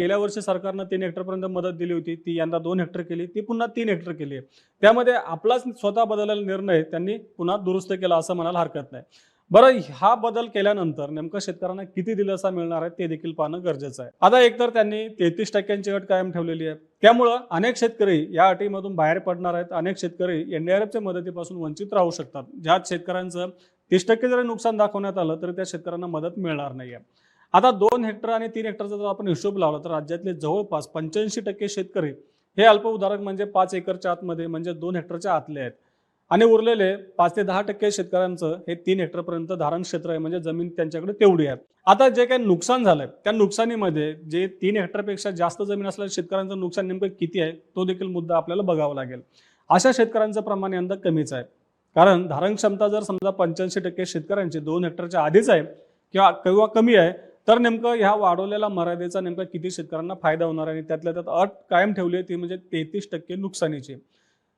गेल्या वर्षी सरकारनं तीन हेक्टरपर्यंत मदत दिली होती. ती यंदा दोन हेक्टर केली. ती पुन्हा तीन हेक्टर केली आहे त्यामध्ये आपलाच स्वतः बदललेला निर्णय त्यांनी पुन्हा दुरुस्त केला असं म्हणायला हरकत नाही. बरं हा बदल केल्यानंतर नेमकं शेतकऱ्यांना किती दिलासा मिळणार आहे ते देखील पाहणं गरजेचं आहे. आता एकतर त्यांनी तेहतीस टक्क्यांची अट कायम ठेवलेली आहे. त्यामुळं अनेक शेतकरी या अटीमधून बाहेर पडणार आहेत. अनेक शेतकरी एनडीआरएफच्या मदतीपासून वंचित राहू शकतात. ज्यात शेतकऱ्यांचं तीस टक्के जरी नुकसान दाखवण्यात आलं तरी त्या शेतकऱ्यांना मदत मिळणार नाहीये. आता दोन हेक्टर आणि तीन हेक्टरचा जर आपण हिशोब लावला तर राज्यातले जवळपास पंच्याऐंशी टक्के शेतकरी हे अल्प उदाहरण म्हणजे पाच एकरच्या आतमध्ये म्हणजे दोन हेक्टरच्या आतले आहेत. आणि उरलेले पाच ते दहा टक्के शेतकऱ्यांचं हे तीन हेक्टरपर्यंत धारण क्षेत्र आहे म्हणजे जमीन त्यांच्याकडे तेवढी आहे. आता जे काही नुकसान झालंय त्या नुकसानीमध्ये जे तीन हेक्टरपेक्षा जास्त जमीन असलेल्या शेतकऱ्यांचं नुकसान नेमकं किती आहे तो देखील मुद्दा आपल्याला बघावा लागेल. अशा शेतकऱ्यांचं प्रमाण यंदा कमीच आहे. कारण धारण क्षमता जर समजा पंच्याऐंशी टक्के शेतकऱ्यांची दोन हेक्टरच्या आधीच आहे किंवा किंवा कमी आहे तर नेमकं ह्या वाढवलेल्या मर्यादेचा नेमका किती शेतकऱ्यांना फायदा होणार आहे? आणि त्यातल्या त्यात अट कायम ठेवली आहे ती म्हणजे तेहतीस टक्के नुकसानीची